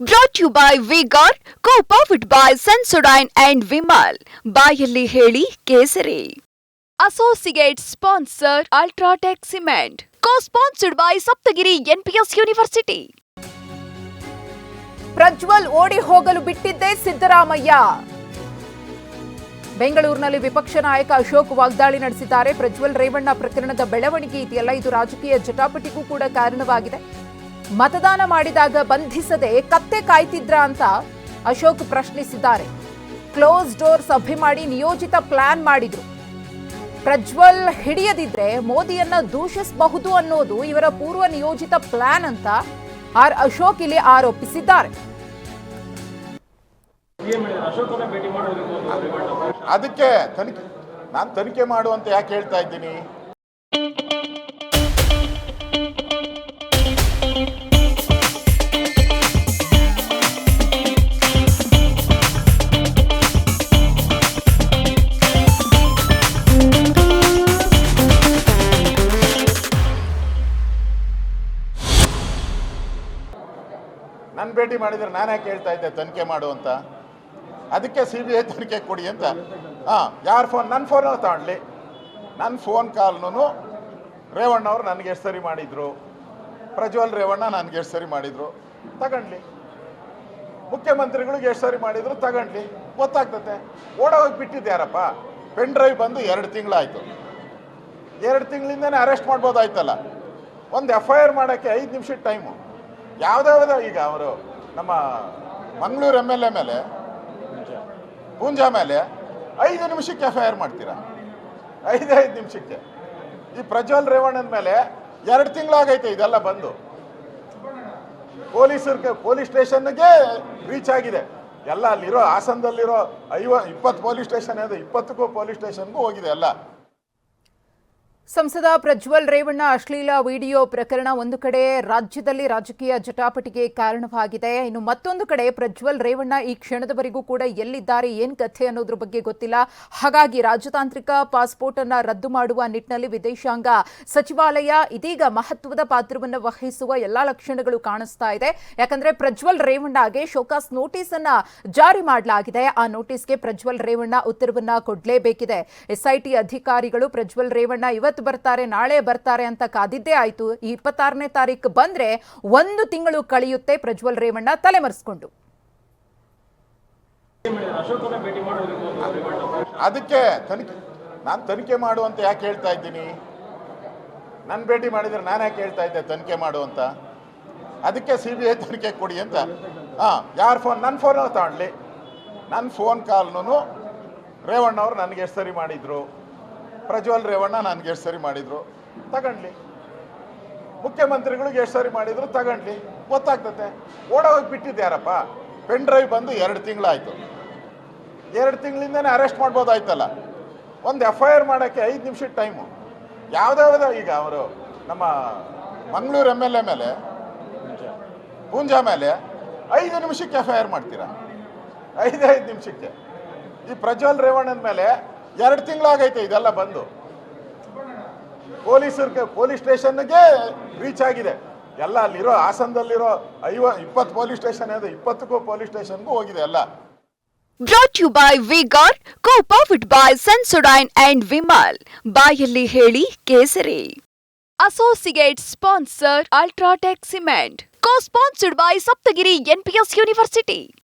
Brought you by Vigor co powered by Sensodyne and Vimal ಬಾಯಲ್ಲಿ ಹೇಳಿ ಕೇಸರಿ. Associate sponsor UltraTech cement co sponsored by Saptagiri NPS university Prajwal ಓಡಿ ಹೋಗಲು ಬಿಟ್ಟಿದ್ದೇ ಸಿದ್ದರಾಮಯ್ಯ. ಬೆಂಗಳೂರಿನಲ್ಲಿ ವಿಪಕ್ಷ ನಾಯಕ ಅಶೋಕ್ ವಾಗ್ದಾಳಿ ನಡೆಸಿದ್ದಾರೆ. ಪ್ರಜ್ವಲ್ ರೇವಣ್ಣ ಪ್ರಕರಣದ ಬೆಳವಣಿಗೆ ಇದೆಯಲ್ಲ ಇದು ರಾಜಕೀಯ ಜಟಾಪಟಿಗೂ ಕೂಡ ಕಾರಣವಾಗಿದೆ. ಮತದಾನ ಮಾಡಿದಾಗ ಬಂಧಿಸದೆ ಕತ್ತೆ ಕಾಯ್ತಿದ್ರ ಅಂತ ಅಶೋಕ್ ಪ್ರಶ್ನಿಸಿದ್ದಾರೆ. ಕ್ಲೋಸ್ ಡೋರ್ ಸಭೆ ಮಾಡಿ ನಿಯೋಜಿತ ಪ್ಲಾನ್ ಮಾಡಿದ್ರು. ಪ್ರಜ್ವಲ್ ಹಿಡಿಯದಿದ್ರೆ ಮೋದಿಯನ್ನ ದೂಷಿಸಬಹುದು ಅನ್ನೋದು ಇವರ ಪೂರ್ವ ನಿಯೋಜಿತ ಪ್ಲಾನ್ ಅಂತ ಆರ್ ಅಶೋಕ್ ಇಲ್ಲಿ ಆರೋಪಿಸಿದ್ದಾರೆ. ಅದಕ್ಕೆ ತನಿಖೆ ನಾನು ತನಿಖೆ ಮಾಡು ಅಂತ ಯಾಕೆ ಹೇಳ್ತಾ ಇದ್ದೀನಿ? ಭೇಟಿ ಮಾಡಿದ್ರೆ ನಾನು ಯಾಕೆ ಹೇಳ್ತಾ ಇದ್ದೆ, ತನಿಖೆ ಮಾಡು ಅಂತ? ಅದಕ್ಕೆ ಸಿ ಬಿ ಐ ತನಿಖೆ ಕೊಡಿ ಅಂತ. ಹಾಂ, ಯಾರ ಫೋನ್ ನನ್ನ ಫೋನ್ ತಗೊಳ್ಳಿ ನನ್ನ ಫೋನ್ ಕಾಲ್ನೂ ರೇವಣ್ಣ ಅವರು ನನಗೆ ಎಷ್ಟು ಸರಿ ಮಾಡಿದ್ರು. ಪ್ರಜ್ವಲ್ ರೇವಣ್ಣ ನನಗೆ ಎಷ್ಟು ಸರಿ ಮಾಡಿದ್ರು. ತಗೊಂಡ್ಲಿ. ಮುಖ್ಯಮಂತ್ರಿಗಳಿಗೆ ಎಷ್ಟು ಸರಿ ಮಾಡಿದ್ರು, ತಗೊಂಡ್ಲಿ. ಗೊತ್ತಾಗ್ತತೆ. ಓಡೋಗಿ ಬಿಟ್ಟಿದ್ದು ಯಾರಪ್ಪ? ಪೆನ್ ಡ್ರೈವ್ ಬಂದು ಎರಡು ತಿಂಗಳಾಯಿತು. ಎರಡು ತಿಂಗಳಿಂದನೇ ಅರೆಸ್ಟ್ ಮಾಡ್ಬೋದಾಯ್ತಲ್ಲ. ಒಂದು ಎಫ್ ಐ ಆರ್ ಮಾಡೋಕ್ಕೆ ಐದು ನಿಮಿಷದ ಟೈಮು. ಯಾವುದ್ಯಾವುದೋ ಈಗ ಅವರು ನಮ್ಮ ಮಂಗಳೂರು ಎಂ ಎಲ್ ಎ ಮೇಲೆ, ಪೂಂಜಾ ಮೇಲೆ ಐದು ನಿಮಿಷಕ್ಕೆ ಎಫ್ ಐ ಆರ್ ಮಾಡ್ತೀರಾ? ಐದು ಐದು ನಿಮಿಷಕ್ಕೆ. ಈ ಪ್ರಜ್ವಲ್ ರೇವಣ್ಣನ ಮೇಲೆ ಎರಡು ತಿಂಗಳಾಗೈತೆ, ಇದೆಲ್ಲ ಬಂದು. ಪೊಲೀಸರಿಗೆ, ಪೊಲೀಸ್ ಸ್ಟೇಷನ್ಗೆ ರೀಚ್ ಆಗಿದೆ. ಎಲ್ಲ ಅಲ್ಲಿರೋ ಹಾಸನದಲ್ಲಿರೋ ಐವ, ಇಪ್ಪತ್ತು ಪೊಲೀಸ್ ಸ್ಟೇಷನ್ ಇದೆ, ಇಪ್ಪತ್ತಕ್ಕೂ ಪೊಲೀಸ್ ಸ್ಟೇಷನ್ಗೂ ಹೋಗಿದೆ ಎಲ್ಲ. ಸಂಸದ ಪ್ರಜ್ವಲ್ ರೇವಣ್ಣ ಅಶ್ಲೀಲ ವಿಡಿಯೋ ಪ್ರಕರಣ ಒಂದು ಕಡೆ ರಾಜ್ಯದಲ್ಲಿ ರಾಜಕೀಯ ಜಟಾಪಟಿಗೆ ಕಾರಣವಾಗಿದೆ. ಇನ್ನು ಮತ್ತೊಂದು ಕಡೆ ಪ್ರಜ್ವಲ್ ರೇವಣ್ಣ ಈ ಕ್ಷಣದವರೆಗೂ ಕೂಡ ಎಲ್ಲಿದ್ದಾರೆ, ಏನ್ ಕಥೆ ಅನ್ನೋದ್ರ ಬಗ್ಗೆ ಗೊತ್ತಿಲ್ಲ. ಹಾಗಾಗಿ ರಾಜತಾಂತ್ರಿಕ ಪಾಸ್ಪೋರ್ಟ್ ಅನ್ನ ರದ್ದು ಮಾಡುವ ನಿಟ್ಟಿನಲ್ಲಿ ವಿದೇಶಾಂಗ ಸಚಿವಾಲಯ ಇದೀಗ ಮಹತ್ವದ ಪಾತ್ರವನ್ನು ವಹಿಸುವ ಎಲ್ಲಾ ಲಕ್ಷಣಗಳು ಕಾಣಿಸ್ತಾ ಇದೆ. ಯಾಕಂದ್ರೆ ಪ್ರಜ್ವಲ್ ರೇವಣ್ಣಗೆ ಶೋಕಾಸ್ ನೋಟಿಸ್ ಅನ್ನ ಜಾರಿ ಮಾಡಲಾಗಿದೆ. ಆ ನೋಟಿಸ್ಗೆ ಪ್ರಜ್ವಲ್ ರೇವಣ್ಣ ಉತ್ತರವನ್ನ ಕೊಡಲೇಬೇಕಿದೆ. ಎಸ್ಐಟಿ ಅಧಿಕಾರಿಗಳು ಪ್ರಜ್ವಲ್ ರೇವಣ್ಣ ಇವತ್ತು ಬರ್ತಾರೆ, ನಾಳೆ ಬರ್ತಾರೆ ಅಂತ ಕಾದಿದ್ದೇ ಆಯ್ತು. ಈ ಇಪ್ಪತ್ತಾರನೇ ತಾರೀಕು ಬಂದ್ರೆ ಒಂದು ತಿಂಗಳು ಕಳೆಯುತ್ತೆ ಪ್ರಜ್ವಲ್ ರೇವಣ್ಣ ತಲೆಮರೆಸ್ಕೊಂಡು. ಅದಕ್ಕೆ ತನಿಖೆ, ನಾನು ತನಿಖೆ ಮಾಡು ಅಂತ ಯಾಕೆ ಹೇಳ್ತಾ ಇದ್ದೀನಿ? ನನ್ನ ಭೇಟಿ ಮಾಡಿದ್ರೆ ನಾನು ಯಾಕೆ ಹೇಳ್ತಾ ಇದ್ದೆ ತನಿಖೆ ಮಾಡು ಅಂತ? ಅದಕ್ಕೆ ಸಿ ಬಿ ಐ ತನಿಖೆ ಕೊಡಿ ಅಂತ. ಹಾಂ, ಯಾರು ಫೋನ್ ನನ್ನ ಫೋನ್ ತಗೊಳ್ಳಿ ನನ್ನ ಫೋನ್ ಕಾಲ್ನು ರೇವಣ್ಣ ಅವರು ನನಗೆ ಎಷ್ಟು ಸರಿ ಮಾಡಿದ್ರು. ಪ್ರಜ್ವಲ್ ರೇವಣ್ಣ ನನಗೆ ಎಷ್ಟು ಸರಿ ಮಾಡಿದ್ರು? ತಗೊಂಡ್ಲಿ. ಮುಖ್ಯಮಂತ್ರಿಗಳಿಗೆ ಎಷ್ಟು ಸರಿ ಮಾಡಿದ್ರು? ತಗೊಂಡ್ಲಿ. ಗೊತ್ತಾಗ್ತತೆ. ಓಡೋಗಿ ಬಿಟ್ಟಿದ್ದು ಯಾರಪ್ಪ? ಪೆನ್ ಡ್ರೈವ್ ಬಂದು ಎರಡು ತಿಂಗಳಾಯಿತು. ಎರಡು ತಿಂಗಳಿಂದನೇ ಅರೆಸ್ಟ್ ಮಾಡ್ಬೋದಾಯ್ತಲ್ಲ. ಒಂದು ಎಫ್ ಐ ಆರ್ ಮಾಡೋಕ್ಕೆ ಐದು ನಿಮಿಷದ ಟೈಮು. ಯಾವುದ್ಯಾವುದೋ ಈಗ ಅವರು ನಮ್ಮ ಮಂಗಳೂರು ಎಂ ಎಲ್ ಎ ಮೇಲೆ, ಪೂಂಜಾ ಮೇಲೆ ಐದು ನಿಮಿಷಕ್ಕೆ ಎಫ್ ಐ ಆರ್ ಮಾಡ್ತೀರಾ? ಐದು ಐದು ನಿಮಿಷಕ್ಕೆ. ಈ ಪ್ರಜ್ವಲ್ ರೇವಣ್ಣನ ಮೇಲೆ ಎರಡು ತಿಂಗಳಾಗೈತೆ ಇದೆಲ್ಲ ಬಂದು. ಪೊಲೀಸರಿಗೆ ಪೊಲೀಸ್ ಸ್ಟೇಷನ್ಗೆ ರೀಚ್ ಆಗಿದೆ. ಎಲ್ಲ ಅಲ್ಲಿರೋ ಹಾಸನದಲ್ಲಿರೋ ಐವ ಇಪ್ಪತ್ತು ಪೊಲೀಸ್ ಸ್ಟೇಷನ್ ಇದೆ ಇಪ್ಪತ್ತಕ್ಕೂ ಪೊಲೀಸ್ ಸ್ಟೇಷನ್ಗೂ ಹೋಗಿದೆ ಎಲ್ಲ. Brought you by Vigor co powered by Sensodyne and Vimal ಬಾಯಲ್ಲಿ ಹೇಳಿ ಕೇಸರಿ. Associate sponsor UltraTech cement co sponsored by Saptagiri NPS university